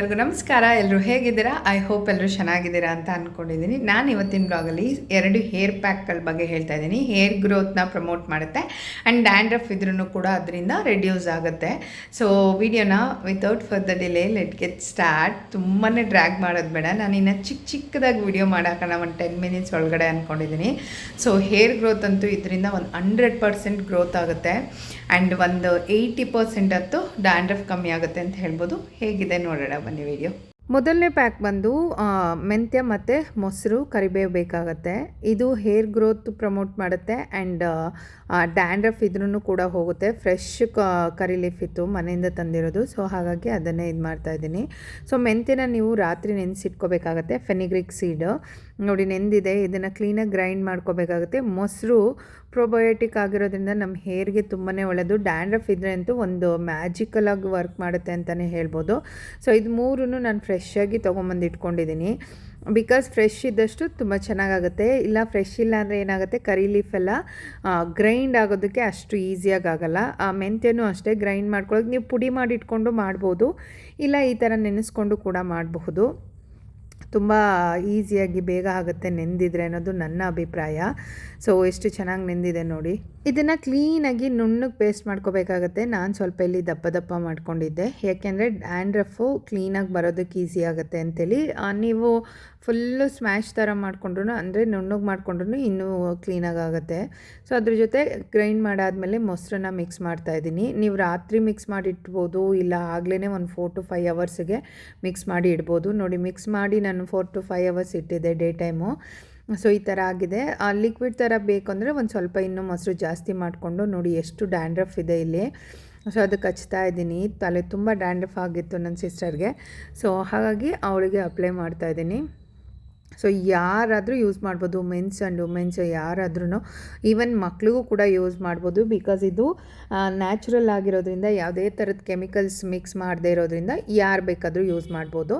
ಎಲ್ಲರಿಗೂ ನಮಸ್ಕಾರ. ಎಲ್ಲರೂ ಹೇಗಿದ್ದೀರಾ? ಐ ಹೋಪ್ ಎಲ್ಲರೂ ಚೆನ್ನಾಗಿದ್ದೀರಾ ಅಂತ ಅಂದ್ಕೊಂಡಿದ್ದೀನಿ ನಾನು ಇವತ್ತಿನ ಬ್ಲಾಗಲ್ಲಿ ಎರಡು ಹೇರ್ ಪ್ಯಾಕ್ಗಳ ಬಗ್ಗೆ ಹೇಳ್ತಾ ಇದ್ದೀನಿ. ಹೇರ್ ಗ್ರೋತ್ನ ಪ್ರಮೋಟ್ ಮಾಡುತ್ತೆ. ಆ್ಯಂಡ್ ಡ್ಯಾಂಡ್ರಫ್ ಇದ್ರೂ ಕೂಡ ಅದರಿಂದ ರೆಡ್ಯೂಸ್ ಆಗುತ್ತೆ. ಸೊ ವಿಡಿಯೋನ without further delay let get start ತುಂಬಾ ಡ್ರ್ಯಾಗ್ ಮಾಡೋದು ಬೇಡ. ನಾನು ಇನ್ನು ಚಿಕ್ಕ ಚಿಕ್ಕದಾಗಿ ವಿಡಿಯೋ ಮಾಡೋಣ ಒಂದು ಟೆನ್ ಮಿನಿಟ್ಸ್ ಒಳಗಡೆ ಅಂದ್ಕೊಂಡಿದ್ದೀನಿ ಸೊ ಹೇರ್ ಗ್ರೋತ್ ಅಂತೂ ಇದರಿಂದ ಒಂದು ಹಂಡ್ರೆಡ್ ಪರ್ಸೆಂಟ್ ಗ್ರೋತ್ ಆಗುತ್ತೆ. ಆ್ಯಂಡ್ ಒಂದು ಏಯ್ಟಿ ಪರ್ಸೆಂಟ್ ಹತ್ತು ಡ್ಯಾಂಡ್ರಫ್ ಕಮ್ಮಿ ಆಗುತ್ತೆ ಅಂತ ಹೇಳ್ಬೋದು. ಹೇಗಿದೆ ನೋಡೋಣ ಬನ್ನಿ ವಿಡಿಯೋ ಮೊದಲನೇ ಪ್ಯಾಕ್ ಬಂದು ಮೆಂತ್ಯ ಮತ್ತು ಮೊಸರು, ಕರಿಬೇವು ಬೇಕಾಗತ್ತೆ. ಇದು ಹೇರ್ ಗ್ರೋತ್ ಪ್ರಮೋಟ್ ಮಾಡುತ್ತೆ ಆ್ಯಂಡ್ ಡ್ಯಾಂಡ್ರಫ್ ಇದ್ರೂ ಕೂಡ ಹೋಗುತ್ತೆ. ಫ್ರೆಶ್ ಕರಿ ಲೀಫ್ ಇತ್ತು ಮನೆಯಿಂದ ತಂದಿರೋದು. ಸೊ ಹಾಗಾಗಿ ಅದನ್ನೇ ಇದು ಮಾಡ್ತಾ ಇದ್ದೀನಿ. ಸೊ ಮೆಂತ್ಯನ ನೀವು ರಾತ್ರಿ ನೆನೆಸಿಟ್ಕೋಬೇಕಾಗತ್ತೆ ಫೆನಿಗ್ರಿಕ್ ಸೀಡ್ ನೋಡಿ ನೆಂದಿದೆ, ಇದನ್ನು ಕ್ಲೀನಾಗಿ ಗ್ರೈಂಡ್ ಮಾಡ್ಕೋಬೇಕಾಗುತ್ತೆ. ಮೊಸರು ಪ್ರೊಬಯೋಟಿಕ್ ಆಗಿರೋದ್ರಿಂದ ನಮ್ಮ ಹೇರ್ಗೆ ತುಂಬಾ ಒಳ್ಳೆಯದು ಡ್ಯಾಂಡ್ರಫ್ ಇದ್ರೆ ಅಂತೂ ಒಂದು ಮ್ಯಾಜಿಕಲಾಗಿ ವರ್ಕ್ ಮಾಡುತ್ತೆ ಅಂತಲೇ ಹೇಳ್ಬೋದು. ಸೊ ಇದು ಮೂರೂ ನಾನು ಫ್ರೆಶ್ಶಾಗಿ ತೊಗೊಂಬಂದು ಇಟ್ಕೊಂಡಿದ್ದೀನಿ ಬಿಕಾಸ್ ಫ್ರೆಶ್ ಇದ್ದಷ್ಟು ತುಂಬ ಚೆನ್ನಾಗಾಗುತ್ತೆ. ಇಲ್ಲ ಫ್ರೆಶ್ ಇಲ್ಲ ಅಂದರೆ ಏನಾಗುತ್ತೆ? ಕರಿ ಲೀಫ್ ಎಲ್ಲ ಗ್ರೈಂಡ್ ಆಗೋದಕ್ಕೆ ಅಷ್ಟು ಈಸಿಯಾಗಿ ಆಗಲ್ಲ. ಆ, ಮೆಂತ್ಯನೂ ಅಷ್ಟೇ ಗ್ರೈಂಡ್ ಮಾಡ್ಕೊಳ್ಳೋಕೆ ನೀವು ಪುಡಿ ಮಾಡಿಟ್ಕೊಂಡು ಮಾಡ್ಬೋದು. ಇಲ್ಲ, ಈ ಥರ ನೆನೆಸ್ಕೊಂಡು ಕೂಡ ಮಾಡಬಹುದು. ತುಂಬ ಈಸಿಯಾಗಿ ಬೇಗ ಆಗುತ್ತೆ ನೆಂದಿದ್ರೆ ಅನ್ನೋದು ನನ್ನ ಅಭಿಪ್ರಾಯ. ಸೊ ಎಷ್ಟು ಚೆನ್ನಾಗಿ ನೆಂದಿದೆ ನೋಡಿ. ಇದನ್ನು ಕ್ಲೀನಾಗಿ ನುಣ್ಣಗೆ ಪೇಸ್ಟ್ ಮಾಡ್ಕೋಬೇಕಾಗತ್ತೆ. ನಾನು ಸ್ವಲ್ಪ ಇಲ್ಲಿ ದಪ್ಪ ದಪ್ಪ ಮಾಡ್ಕೊಂಡಿದ್ದೆ. ಯಾಕೆಂದರೆ ಡ್ಯಾಂಡ್ರಫು ಕ್ಲೀನಾಗಿ ಬರೋದಕ್ಕೆ ಈಸಿ ಆಗುತ್ತೆ ಅಂತೇಳಿ. ನೀವು ಫುಲ್ಲು ಸ್ಮ್ಯಾಶ್ ಥರ ಮಾಡಿಕೊಂಡ್ರು ಅಂದರೆ ನುಣ್ಣಗೆ ಮಾಡಿಕೊಂಡ್ರು ಇನ್ನೂ ಕ್ಲೀನಾಗಿ ಆಗುತ್ತೆ. ಸೊ ಅದ್ರ ಜೊತೆ ಗ್ರೈಂಡ್ ಮಾಡಾದಮೇಲೆ ಮೊಸರನ್ನ ಮಿಕ್ಸ್ ಮಾಡ್ತಾ ಇದ್ದೀನಿ. ನೀವು ರಾತ್ರಿ ಮಿಕ್ಸ್ ಮಾಡಿ ಇಟ್ಬೋದು ಇಲ್ಲ ಆಗಲೇ ಒಂದು ಫೋರ್ ಟು ಫೈವ್ ಅವರ್ಸ್ಗೆ ಮಿಕ್ಸ್ ಮಾಡಿ ಇಡ್ಬೋದು. ನೋಡಿ ಮಿಕ್ಸ್ ಮಾಡಿ ನಾನು ಫೋರ್ ಟು ಫೈವ್ ಅವರ್ಸ್ ಇಟ್ಟಿದ್ದೆ ಡೇ ಟೈಮು. ಸೊ, ಈ ಥರ ಆಗಿದೆ. ಆ ಲಿಕ್ವಿಡ್ ಥರ ಬೇಕು ಅಂದರೆ ಒಂದು ಸ್ವಲ್ಪ ಇನ್ನೂ ಮೊಸರು ಜಾಸ್ತಿ ಮಾಡಿಕೊಂಡು ನೋಡಿ ಎಷ್ಟು ಡ್ಯಾಂಡ್ರಫ್ ಇದೆ ಇಲ್ಲಿ. ಸೊ ಅದಕ್ಕೆ ಹಚ್ತಾ ಇದ್ದೀನಿ. ತಲೆ ತುಂಬ ಡ್ಯಾಂಡ್ರಫ್ ಆಗಿತ್ತು ನನ್ನ ಸಿಸ್ಟರ್ಗೆ ಸೊ, ಹಾಗಾಗಿ ಅವಳಿಗೆ ಅಪ್ಲೈ ಮಾಡ್ತಾ ಇದ್ದೀನಿ. ಸೊ ಯಾರಾದರೂ ಯೂಸ್ ಮಾಡ್ಬೋದು ಮೆನ್ಸ್ ಆ್ಯಂಡ್ ವುಮೆನ್ಸ್ ಯಾರಾದ್ರೂ ಈವನ್ ಮಕ್ಳಿಗೂ ಕೂಡ ಯೂಸ್ ಮಾಡ್ಬೋದು ಬಿಕಾಸ್ ಇದು ನ್ಯಾಚುರಲ್ ಆಗಿರೋದ್ರಿಂದ ಯಾವುದೇ ಥರದ ಕೆಮಿಕಲ್ಸ್ ಮಿಕ್ಸ್ ಮಾಡದೇ ಇರೋದ್ರಿಂದ ಯಾರು ಬೇಕಾದರೂ ಯೂಸ್ ಮಾಡ್ಬೋದು.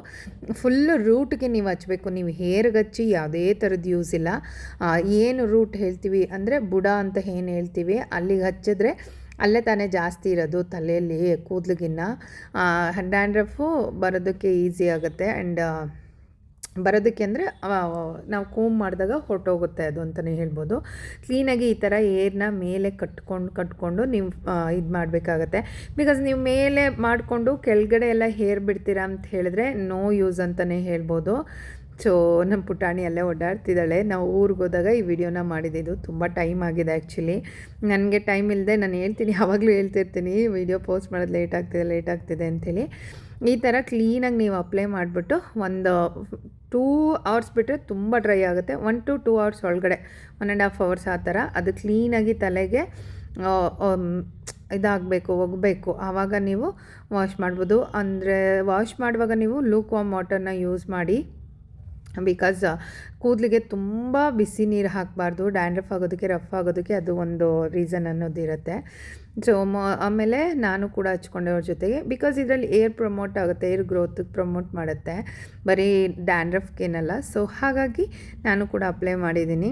ಫುಲ್ಲು ರೂಟ್ಗೆ ನೀವು ಹಚ್ಚಬೇಕು ನೀವು ಹೇರ್ಗೆ ಹಚ್ಚಿ ಯಾವುದೇ ಥರದ್ದು ಯೂಸ್ ಇಲ್ಲ. ಏನು ರೂಟ್ ಹೇಳ್ತೀವಿ ಅಂದರೆ ಬುಡ ಅಂತ ಏನು ಹೇಳ್ತೀವಿ ಅಲ್ಲಿಗೆ ಹಚ್ಚಿದ್ರೆ ಅಲ್ಲೇ ತಾನೇ ಜಾಸ್ತಿ ಇರೋದು ತಲೆಯಲ್ಲಿ ಕೂದಲಿಗಿನ್ನ. ಡ್ಯಾಂಡ್ರಫು ಬರೋದಕ್ಕೆ ಈಸಿ ಆಗುತ್ತೆ ಆ್ಯಂಡ್ ಬರೋದಕ್ಕೆ ಅಂದರೆ ನಾವು ಕೂಮ್ ಮಾಡಿದಾಗ ಹೊರಟೋಗುತ್ತೆ ಅದು ಅಂತಲೇ ಹೇಳ್ಬೋದು. ಕ್ಲೀನಾಗಿ ಈ ಥರ ಏರ್ನ ಮೇಲೆ ಕಟ್ಕೊಂಡು ಕಟ್ಕೊಂಡು ನೀವು ಇದು ಮಾಡಬೇಕಾಗತ್ತೆ. ಬಿಕಾಸ್ ನೀವು ಮೇಲೆ ಮಾಡಿಕೊಂಡು ಕೆಳಗಡೆ ಎಲ್ಲ ಹೇರ್ ಬಿಡ್ತೀರಾ ಅಂತ ಹೇಳಿದ್ರೆ ನೋ ಯೂಸ್ ಅಂತಲೇ ಹೇಳ್ಬೋದು. ಸೊ ನಮ್ಮ ಪುಟಾಣಿ ಅಲ್ಲೇ ಓಡಾಡ್ತಿದ್ದಾಳೆ. ನಾವು ಊರಿಗೆ ಹೋದಾಗ ಈ ವಿಡಿಯೋನ ಮಾಡಿದ್ದು ತುಂಬ ಟೈಮ್ ಆಗಿದೆ ಆ್ಯಕ್ಚುಲಿ ನನಗೆ ಟೈಮ್ ಇಲ್ಲದೆ ನಾನು ಹೇಳ್ತೀನಿ, ಯಾವಾಗಲೂ ಹೇಳ್ತಿರ್ತೀನಿ, ವಿಡಿಯೋ ಪೋಸ್ಟ್ ಮಾಡೋದು ಲೇಟ್ ಆಗ್ತಿದೆ ಲೇಟ್ ಆಗ್ತಿದೆ ಅಂಥೇಳಿ. ಈ ಥರ ಕ್ಲೀನಾಗಿ ನೀವು ಅಪ್ಲೈ ಮಾಡಿಬಿಟ್ಟು ಒಂದು ಟೂ ಅವರ್ಸ್ ಬಿಟ್ಟರೆ ತುಂಬ ಡ್ರೈ ಆಗುತ್ತೆ. ಒನ್ ಟು ಟೂ ಅವರ್ಸ್ ಒಳಗಡೆ ಒನ್ ಆ್ಯಂಡ್ ಹಾಫ್ ಅವರ್ಸ್ ಆ ಥರ. ಅದು ಕ್ಲೀನಾಗಿ ತಲೆಗೆ ಆಮ್, ಇದಾಗಬೇಕು ಒಗಬೇಕು. ಆವಾಗ ನೀವು ವಾಶ್ ಮಾಡ್ಬೋದು. ಅಂದರೆ ವಾಶ್ ಮಾಡುವಾಗ ನೀವು ಲೂಕ್ ವಾಮ್ ವಾಟರ್ನ ಯೂಸ್ ಮಾಡಿ. ಬಿಕಾಸ್ ಕೂದಲಿಗೆ ತುಂಬ ಬಿಸಿ ನೀರು ಹಾಕಬಾರ್ದು ಡ್ಯಾಂಡ್ರಫ್ ಆಗೋದಕ್ಕೆ ರಫ್ ಆಗೋದಕ್ಕೆ ಅದು ಒಂದು ರೀಸನ್ ಅನ್ನೋದಿರುತ್ತೆ ಸೊ ಆಮೇಲೆ ನಾನು ಕೂಡ ಹಚ್ಕೊಂಡೆ ಅವ್ರ ಜೊತೆಗೆ ಬಿಕಾಸ್ ಇದರಲ್ಲಿ ಏರ್ ಪ್ರಮೋಟ್ ಆಗುತ್ತೆ ಏರ್ ಗ್ರೋತಿಗೆ ಪ್ರಮೋಟ್ ಮಾಡುತ್ತೆ, ಬರೀ ಡ್ಯಾಂಡ್ರಫ್ಗೇನಲ್ಲ ಸೊ ಹಾಗಾಗಿ ನಾನು ಕೂಡ ಅಪ್ಲೈ ಮಾಡಿದ್ದೀನಿ.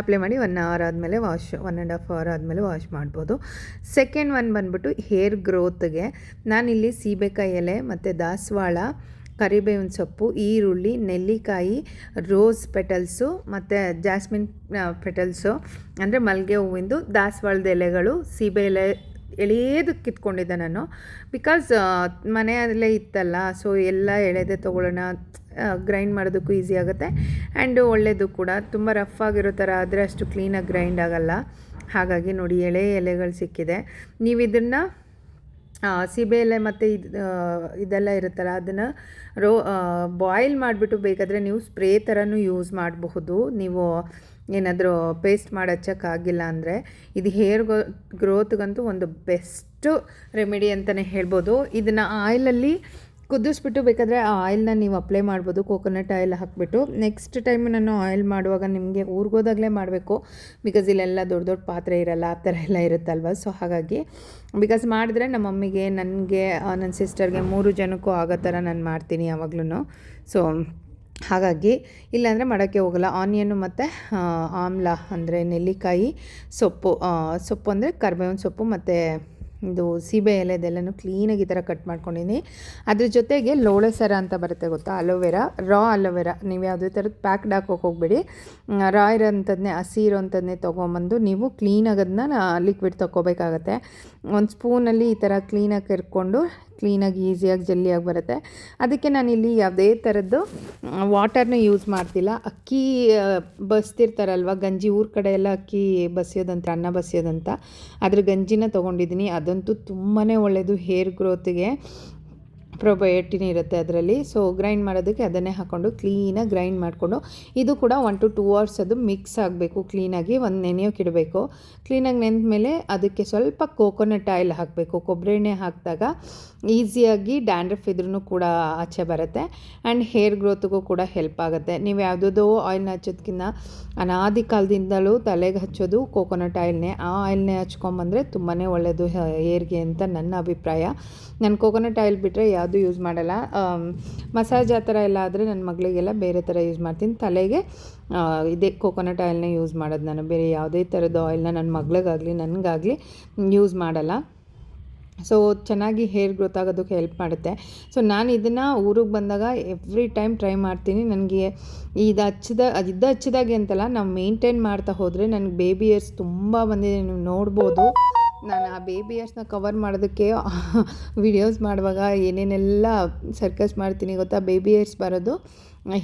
ಅಪ್ಲೈ ಮಾಡಿ ಒನ್ ಅವರ್ ಆದಮೇಲೆ wash one and half hour ಆದಮೇಲೆ ವಾಶ್ ಮಾಡ್ಬೋದು. ಸೆಕೆಂಡ್ ಒನ್ ಬಂದ್ಬಿಟ್ಟು ಹೇರ್ ಗ್ರೋತ್ಗೆ ನಾನಿಲ್ಲಿ ಸೀಬೆಕಾಯಿ ಎಲೆ ಮತ್ತು ದಾಸವಾಳ ಕರಿಬೇವಿನ ಸೊಪ್ಪು, ಈರುಳ್ಳಿ, ನೆಲ್ಲಿಕಾಯಿ, ರೋಸ್ ಪೆಟಲ್ಸು ಮತ್ತು ಜಾಸ್ಮಿನ್ ಪೆಟಲ್ಸು. ಅಂದರೆ ಮಲ್ಲಿಗೆ ಹೂವಿಂದು ದಾಸವಾಳದ ಎಲೆಗಳು, ಸೀಬೆ ಎಲೆ ಎಳೆಯದು ಕಿತ್ಕೊಂಡಿದ್ದೆ ನಾನು. ಬಿಕಾಸ್ ಮನೆಯಲ್ಲೇ ಇತ್ತಲ್ಲ ಸೊ ಎಲ್ಲ ಎಳೆದೇ ತೊಗೊಳ್ಳೋಣ ಗ್ರೈಂಡ್ ಮಾಡೋದಕ್ಕೂ ಈಸಿ ಆಗುತ್ತೆ. ಆ್ಯಂಡ್ ಒಳ್ಳೆಯದು ಕೂಡ, ತುಂಬ ರಫ್ ಆಗಿರೋ ಥರ ಆದರೆ ಅಷ್ಟು ಕ್ಲೀನಾಗಿ ಗ್ರೈಂಡ್ ಆಗಲ್ಲ. ಹಾಗಾಗಿ ನೋಡಿ ಎಳೆ ಎಲೆಗಳು ಸಿಕ್ಕಿದೆ. ನೀವು ಇದನ್ನು ಸೀಬೆ ಎಲೆ ಮತ್ತು ಇದು ಇದೆಲ್ಲ ಇರುತ್ತಲ್ಲ, ಅದನ್ನು ರೋ ಬಾಯ್ಲ್ ಮಾಡಿಬಿಟ್ಟು ಬೇಕಾದರೆ ನೀವು ಸ್ಪ್ರೇ ಥರನೂ ಯೂಸ್ ಮಾಡಬಹುದು. ನೀವು ಏನಾದರೂ ಪೇಸ್ಟ್ ಮಾಡಿ ಹಚ್ಚೋಕ್ಕಾಗಿಲ್ಲ ಅಂದರೆ ಇದು ಹೇರ್ ಗ್ರೋತ್ಗಂತೂ ಒಂದು ಬೆಸ್ಟು ರೆಮಿಡಿ ಅಂತಲೇ ಹೇಳ್ಬೋದು. ಇದನ್ನು ಆಯಿಲಲ್ಲಿ ಕುದಿಸ್ಬಿಟ್ಟು ಬೇಕಾದರೆ ಆ ಆಯಿಲ್ನ ನೀವು ಅಪ್ಲೈ ಮಾಡ್ಬೋದು ಕೋಕೋನಟ್ ಆಯಿಲ್ ಹಾಕಿಬಿಟ್ಟು. ನೆಕ್ಸ್ಟ್ ಟೈಮ್ ನಾನು ಆಯಿಲ್ ಮಾಡುವಾಗ ನಿಮಗೆ ಊರಿಗೋದಾಗಲೇ ಮಾಡಬೇಕು. ಬಿಕಾಸ್ ಇಲ್ಲೆಲ್ಲ ದೊಡ್ಡ ದೊಡ್ಡ ಪಾತ್ರೆ ಇರಲ್ಲ, ಆ ಥರ ಎಲ್ಲ ಇರುತ್ತಲ್ವ? ಸೊ ಹಾಗಾಗಿ ಬಿಕಾಸ್ ಮಾಡಿದ್ರೆ ನಮ್ಮ ಮಮ್ಮಿಗೆ, ನನಗೆ ನನ್ನ ಸಿಸ್ಟರ್ಗೆ ಮೂರು ಜನಕ್ಕೂ ಆಗೋ ಥರ ನಾನು ಮಾಡ್ತೀನಿ ಯಾವಾಗ್ಲೂ ಸೊ ಹಾಗಾಗಿ ಇಲ್ಲಾಂದರೆ ಮಾಡೋಕ್ಕೆ ಹೋಗಲ್ಲ. ಆನಿಯನ್ನು ಮತ್ತು ಆಮ್ಲ ಅಂದರೆ ನೆಲ್ಲಿಕಾಯಿ ಸೊಪ್ಪು ಸೊಪ್ಪು ಅಂದರೆ ಕರ್ಬೇವಿನ ಸೊಪ್ಪು ಮತ್ತು ಇದು ಸೀಬೆ ಎಲೆದೆಲ್ಲನೂ ಕ್ಲೀನಾಗಿ ಈ ಥರ ಕಟ್ ಮಾಡ್ಕೊಂಡಿದ್ದೀನಿ. ಅದ್ರ ಜೊತೆಗೆ ಲೋಳೆ ಸರ ಅಂತ ಬರುತ್ತೆ ಗೊತ್ತಾ? ಅಲೋವೆರಾ ರಾ ಅಲೋವೆರಾ ನೀವು ಯಾವುದೇ ಥರದ್ದು ಪ್ಯಾಕ್ಡ್ ಹಾಕೋಕೆ ಹೋಗ್ಬೇಡಿ. ರಾ ಇರೋಂಥದ್ದನ್ನೇ ಹಸಿ ಇರೋಂಥದ್ದನ್ನೇ ತೊಗೊಂಬಂದು ನೀವು ಕ್ಲೀನಾಗಿ ಅದನ್ನ ಲಿಕ್ವಿಡ್ ತೊಗೋಬೇಕಾಗತ್ತೆ ಒಂದು ಸ್ಪೂನಲ್ಲಿ ಈ ಥರ ಕ್ಲೀನಾಗಿ ಕರ್ಕೊಂಡು ಕ್ಲೀನಾಗಿ ಈಸಿಯಾಗಿ ಜಲ್ಲಿಯಾಗಿ ಬರುತ್ತೆ. ಅದಕ್ಕೆ ನಾನಿಲ್ಲಿ ಯಾವುದೇ ಥರದ್ದು ವಾಟರ್ನ ಯೂಸ್ ಮಾಡ್ತಿಲ್ಲ. ಅಕ್ಕಿ ಬಸ್ತಿರ್ತಾರಲ್ವ? ಗಂಜಿ ಊರ ಕಡೆ ಎಲ್ಲ ಅಕ್ಕಿ ಬಸಿಯೋದಂತ, ಅನ್ನ ಬಸಿಯೋದಂತ. ಅದ್ರ ಗಂಜಿನ ತೊಗೊಂಡಿದ್ದೀನಿ. ಅದಂತೂ ತುಂಬಾ ಒಳ್ಳೆಯದು ಹೇರ್ ಗ್ರೋತಿಗೆ. ಪ್ರೊಬಯೋಟಿನ್ ಇರುತ್ತೆ ಅದರಲ್ಲಿ. ಸೊ ಗ್ರೈಂಡ್ ಮಾಡೋದಕ್ಕೆ ಅದನ್ನೇ ಹಾಕ್ಕೊಂಡು ಕ್ಲೀನಾಗಿ ಗ್ರೈಂಡ್ ಮಾಡಿಕೊಂಡು, ಇದು ಕೂಡ ಒನ್ ಟು ಟೂ ಅವರ್ಸ್ ಅದು ಮಿಕ್ಸ್ ಆಗಬೇಕು ಕ್ಲೀನಾಗಿ ಒಂದು ನೆನೆಯೋಕೆ ಇಡಬೇಕು ಕ್ಲೀನಾಗಿ ನೆನೆದ ಮೇಲೆ ಅದಕ್ಕೆ ಸ್ವಲ್ಪ ಕೋಕೋನಟ್ ಆಯಿಲ್ ಹಾಕಬೇಕು. ಕೊಬ್ಬರಿ ಎಣ್ಣೆ ಹಾಕಿದಾಗ ಈಸಿಯಾಗಿ ಡ್ಯಾಂಡ್ರಫ್ ಇದ್ರೂ ಕೂಡ ಆಚೆ ಬರುತ್ತೆ ಆ್ಯಂಡ್ ಹೇರ್ ಗ್ರೋತ್ಗೂ ಕೂಡ ಹೆಲ್ಪ್ ಆಗುತ್ತೆ. ನೀವು ಯಾವುದೋ ಆಯಿಲ್ನ ಹಚ್ಚೋದಕ್ಕಿಂತ ಅನಾದಿ ಕಾಲದಿಂದಲೂ ತಲೆಗೆ ಹಚ್ಚೋದು ಕೋಕೋನಟ್ ಆಯಿಲ್ನೇ ಆ ಆಯಿಲ್ನೇ ಹಚ್ಕೊಂಬಂದರೆ ತುಂಬಾ ಒಳ್ಳೆಯದು ಹೇರ್ಗೆ ಅಂತ ನನ್ನ ಅಭಿಪ್ರಾಯ. ನಾನು ಕೋಕೋನಟ್ ಆಯಿಲ್ ಬಿಟ್ಟರೆ ಯಾವುದೂ ಯೂಸ್ ಮಾಡಲ್ಲ. ಮಸಾಜ್ ಆ ಥರ ಎಲ್ಲ ಆದರೆ ನನ್ನ ಮಗಳಿಗೆಲ್ಲ ಬೇರೆ ಥರ ಯೂಸ್ ಮಾಡ್ತೀನಿ. ತಲೆಗೆ ಇದೇ ಕೋಕೋನಟ್ ಆಯಿಲ್ನೇ ಯೂಸ್ ಮಾಡೋದು ನಾನು. ಬೇರೆ ಯಾವುದೇ ಥರದ ಆಯಿಲ್ನ ನನ್ನ ಮಗಳಿಗಾಗಲಿ, ನನಗಾಗಲಿ ಯೂಸ್ ಮಾಡಲ್ಲ. ಸೊ ಚೆನ್ನಾಗಿ ಹೇರ್ ಗ್ರೋತ್ ಆಗೋದಕ್ಕೆ ಹೆಲ್ಪ್ ಮಾಡುತ್ತೆ. ಸೊ ನಾನು ಇದನ್ನು ಊರಿಗೆ ಬಂದಾಗ ಎವ್ರಿ ಟೈಮ್ ಟ್ರೈ ಮಾಡ್ತೀನಿ. ನನಗೆ ಇದು ಹಚ್ಚಿದ ಇದು ಹಚ್ಚಿದಾಗೆ ಅಂತಲ್ಲ ನಾವು ಮೇಂಟೈನ್ ಮಾಡ್ತಾ ಹೋದರೆ ನನಗೆ ಬೇಬಿ ಇಯರ್ಸ್ ತುಂಬ ಬಂದಿದೆ. ನೀವು ನೋಡ್ಬೋದು. ನಾನು ಆ ಬೇಬಿ ಇಯರ್ಸ್ನ ಕವರ್ ಮಾಡೋದಕ್ಕೆ ವಿಡಿಯೋಸ್ ಮಾಡುವಾಗ ಏನೇನೆಲ್ಲ ಸರ್ಕಸ್ ಮಾಡ್ತೀನಿ ಗೊತ್ತಾ? ಬೇಬಿ ಇಯರ್ಸ್ ಬರೋದು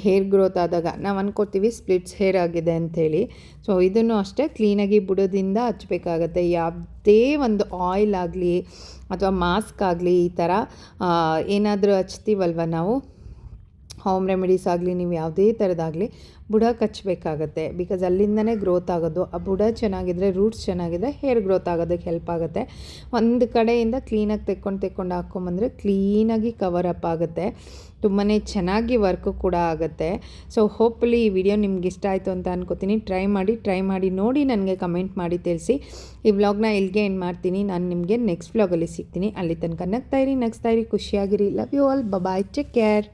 ಹೇರ್ ಗ್ರೋತ್ ಆದಾಗ. ನಾವು ಅನ್ಕೋತೀವಿ ಸ್ಪ್ಲಿಟ್ಸ್ ಹೇರ್ ಆಗಿದೆ ಅಂಥೇಳಿ. ಸೊ ಇದನ್ನು ಅಷ್ಟೇ ಕ್ಲೀನಾಗಿ ಬುಡದಿಂದ ಹಚ್ಚಬೇಕಾಗತ್ತೆ ಯಾವುದೇ ಒಂದು ಆಯಿಲ್ ಆಗಲಿ ಅಥವಾ ಮಾಸ್ಕ್ ಆಗಲಿ ಈ ಥರ ಏನಾದರೂ ಹಚ್ತೀವಲ್ವ ನಾವು? ಹೋಮ್ ರೆಮಿಡೀಸ್ ಆಗಲಿ, ನೀವು ಯಾವುದೇ ಥರದಾಗಲಿ ಬುಡ ಕಚ್ಚಬೇಕಾಗತ್ತೆ ಬಿಕಾಸ್ ಅಲ್ಲಿಂದನೇ ಗ್ರೋತ್ ಆಗೋದು. ಆ ಬುಡ ಚೆನ್ನಾಗಿದ್ರೆ ರೂಟ್ಸ್ ಚೆನ್ನಾಗಿದ್ರೆ ಹೇರ್ ಗ್ರೋತ್ ಆಗೋದಕ್ಕೆ ಹೆಲ್ಪ್ ಆಗುತ್ತೆ. ಒಂದು ಕಡೆಯಿಂದ ಕ್ಲೀನಾಗಿ ತೆಕ್ಕೊಂಡು ತೆಕ್ಕೊಂಡು ಹಾಕ್ಕೊಂಬಂದರೆ ಕ್ಲೀನಾಗಿ ಕವರ್ ಅಪ್ ಆಗುತ್ತೆ. ತುಂಬಾ ಚೆನ್ನಾಗಿ ವರ್ಕು ಕೂಡ ಆಗುತ್ತೆ. ಸೊ ಹೋಪ್ಫುಲಿ ಈ ವಿಡಿಯೋ ನಿಮ್ಗೆ ಇಷ್ಟ ಆಯಿತು ಅಂತ ಅನ್ಕೋತೀನಿ. ಟ್ರೈ ಮಾಡಿ ಟ್ರೈ ಮಾಡಿ, ನೋಡಿ ನನಗೆ ಕಮೆಂಟ್ ಮಾಡಿ ತಿಳಿಸಿ. ಈ ವ್ಲಾಗ್ನ ಇಲ್ಲಿಗೆ ಏನು ಮಾಡ್ತೀನಿ. ನಾನು ನಿಮಗೆ ನೆಕ್ಸ್ಟ್ ವ್ಲಾಗಲ್ಲಿ ಸಿಗ್ತೀನಿ. ಅಲ್ಲಿ ತನಕ ನಗ್ತಾಯಿರಿ ನಗ್ತಾಯಿರಿ ಖುಷಿಯಾಗಿರಿ. Love you all bye take care